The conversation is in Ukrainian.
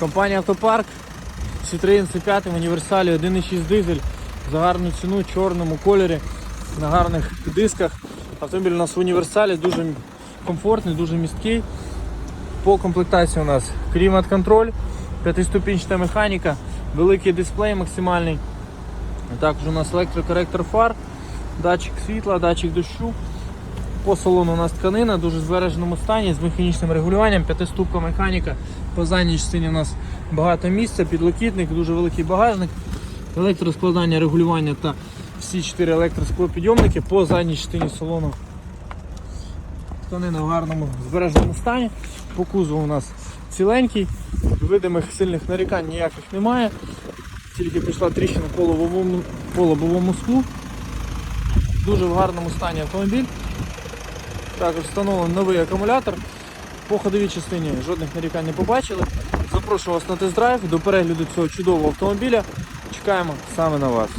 Компанія Автопарк, Citroen C5 в універсалі 1.6 дизель за гарну ціну, в чорному кольорі, на гарних дисках. Автомобіль у нас в універсалі дуже комфортний, дуже місткий. По комплектації у нас клімат-контроль, п'ятиступінчата механіка, великий дисплей максимальний. Також у нас електрокоректор фар, датчик світла, датчик дощу. По салону у нас тканина, дуже збереженому стані, з механічним регулюванням, п'ятиступка механіка. По задній частині у нас багато місця, підлокітник, дуже великий багажник, електроскладання, регулювання та всі чотири електросклопідйомники по задній частині салону. Тканина в гарному збереженому стані. По кузову у нас ціленький, видимих сильних нарікань ніяких немає. Тільки пішла тріщина по лобовому, по лобовому склу. Дуже в гарному стані автомобіль. Також встановлений новий акумулятор. По ходовій частині жодних нарікань не побачили. Запрошую вас на тест-драйв до перегляду цього чудового автомобіля. Чекаємо саме на вас.